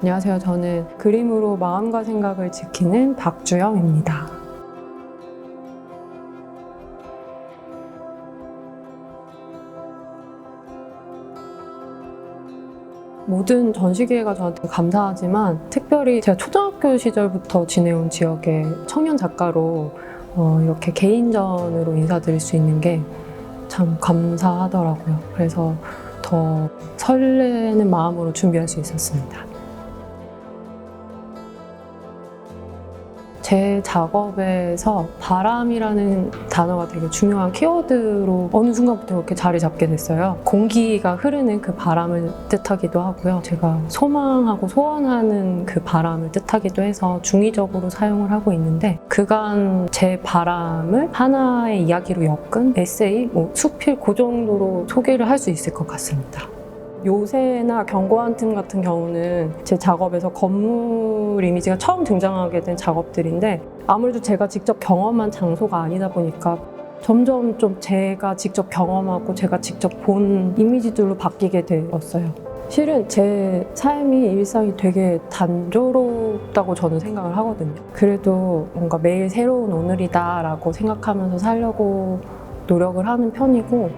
안녕하세요. 저는 그림으로 마음과 생각을 지키는 박주영입니다. 모든 전시기회가 저한테 감사하지만 특별히 제가 초등학교 시절부터 지내온 지역의 청년 작가로 어, 이렇게 개인전으로 인사드릴 수 있는 게 참 감사하더라고요. 그래서 더 설레는 마음으로 준비할 수 있었습니다. 제 작업에서 바람이라는 단어가 되게 중요한 키워드로 어느 순간부터 이렇게 자리 잡게 됐어요. 공기가 흐르는 그 바람을 뜻하기도 하고요. 제가 소망하고 소원하는 그 바람을 뜻하기도 해서 중의적으로 사용을 하고 있는데 그간 제 바람을 하나의 이야기로 엮은 에세이, 뭐 수필 그 정도로 소개를 할 수 있을 것 같습니다. 요새나 경고한 틈 같은 경우는 제 작업에서 건물 이미지가 처음 등장하게 된 작업들인데 아무래도 제가 직접 경험한 장소가 아니다 보니까 점점 좀 제가 직접 경험하고 제가 직접 본 이미지들로 바뀌게 되었어요. 실은 제 삶이 일상이 되게 단조롭다고 저는 생각을 하거든요. 그래도 뭔가 매일 새로운 오늘이다라고 생각하면서 살려고 노력을 하는 편이고,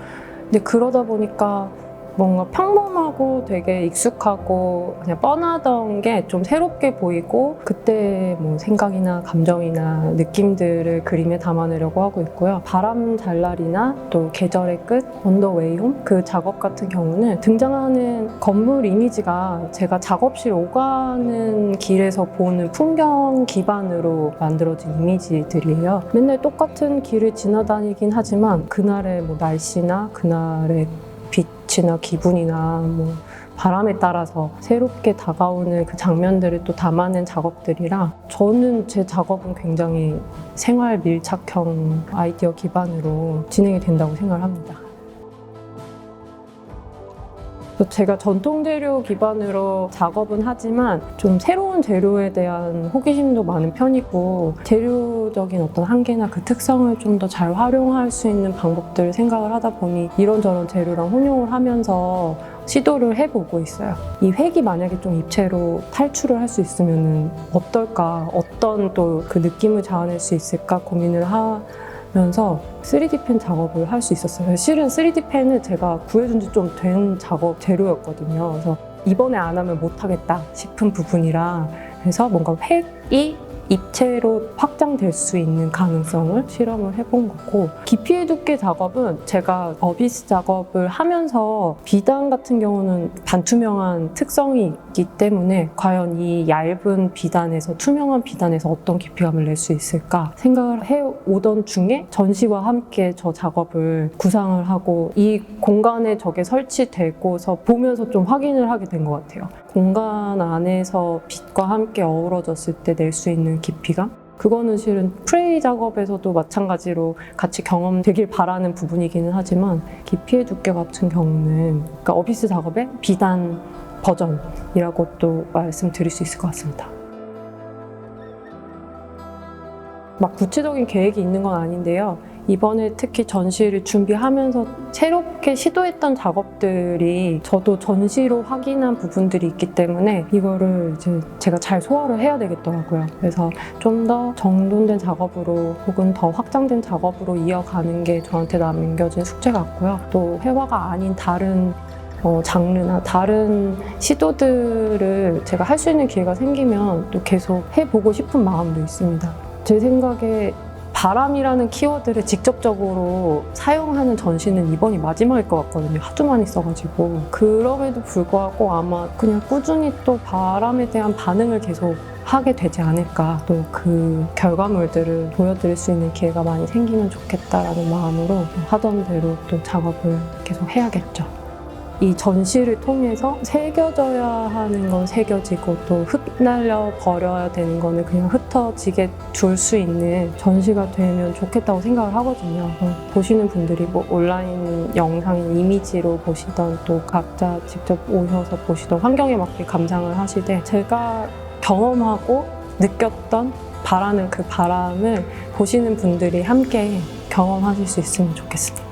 근데 그러다 보니까 뭔가 평범하고 되게 익숙하고 그냥 뻔하던 게 좀 새롭게 보이고 그때 뭐 생각이나 감정이나 느낌들을 그림에 담아내려고 하고 있고요. 바람 잘날이나 또 계절의 끝, 언더웨이홈 그 작업 같은 경우는 등장하는 건물 이미지가 제가 작업실 오가는 길에서 보는 풍경 기반으로 만들어진 이미지들이에요. 맨날 똑같은 길을 지나다니긴 하지만 그날의 뭐 날씨나 그날의 빛이나 기분이나 뭐 바람에 따라서 새롭게 다가오는 그 장면들을 또 담아낸 작업들이라 저는 제 작업은 굉장히 생활 밀착형 아이디어 기반으로 진행이 된다고 생각을 합니다. 제가 전통 재료 기반으로 작업은 하지만 좀 새로운 재료에 대한 호기심도 많은 편이고 재료적인 어떤 한계나 그 특성을 좀 더 잘 활용할 수 있는 방법들을 생각을 하다 보니 이런저런 재료랑 혼용을 하면서 시도를 해보고 있어요. 이 획이 만약에 좀 입체로 탈출을 할 수 있으면 어떨까, 어떤 또 그 느낌을 자아낼 수 있을까 고민을 하 면서 3D 펜 작업을 할 수 있었어요. 실은 3D 펜을 제가 구해준 지 좀 된 작업 재료였거든요. 그래서 이번에 안 하면 못 하겠다 싶은 부분이라 그래서 뭔가 획이 입체로 확장될 수 있는 가능성을 실험을 해본 거고 기피의 두께 작업은 제가 어비스 작업을 하면서 비단 같은 경우는 반투명한 특성이 있기 때문에 과연 이 얇은 비단에서 투명한 비단에서 어떤 깊이감을 낼 수 있을까 생각을 해오던 중에 전시와 함께 저 작업을 구상을 하고 이 공간에 저게 설치되고서 보면서 좀 확인을 하게 된 것 같아요. 공간 안에서 빛과 함께 어우러졌을 때 낼 수 있는 깊이감? 그거는 실은 프레이 작업에서도 마찬가지로 같이 경험되길 바라는 부분이기는 하지만 깊이의 두께 같은 경우는 그러니까 어비스 작업의 비단 버전이라고 또 말씀드릴 수 있을 것 같습니다. 막 구체적인 계획이 있는 건 아닌데요. 이번에 특히 전시를 준비하면서 새롭게 시도했던 작업들이 저도 전시로 확인한 부분들이 있기 때문에 이거를 이제 제가 잘 소화를 해야 되겠더라고요. 그래서 좀 더 정돈된 작업으로 혹은 더 확장된 작업으로 이어가는 게 저한테 남겨진 숙제 같고요. 또 회화가 아닌 다른 어, 장르나 다른 시도들을 제가 할 수 있는 기회가 생기면 또 계속 해보고 싶은 마음도 있습니다. 제 생각에 바람이라는 키워드를 직접적으로 사용하는 전시는 이번이 마지막일 것 같거든요. 하도 많이 써가지고. 그럼에도 불구하고 아마 그냥 꾸준히 또 바람에 대한 반응을 계속 하게 되지 않을까. 또 그 결과물들을 보여드릴 수 있는 기회가 많이 생기면 좋겠다라는 마음으로 하던 대로 또 작업을 계속 해야겠죠. 이 전시를 통해서 새겨져야 하는 건 새겨지고 또 흩날려 버려야 되는 거는 그냥 흩어지게 둘 수 있는 전시가 되면 좋겠다고 생각을 하거든요. 어, 보시는 분들이 뭐 온라인 영상 이미지로 보시던 또 각자 직접 오셔서 보시던 환경에 맞게 감상을 하시되 제가 경험하고 느꼈던 바라는 그 바람을 보시는 분들이 함께 경험하실 수 있으면 좋겠습니다.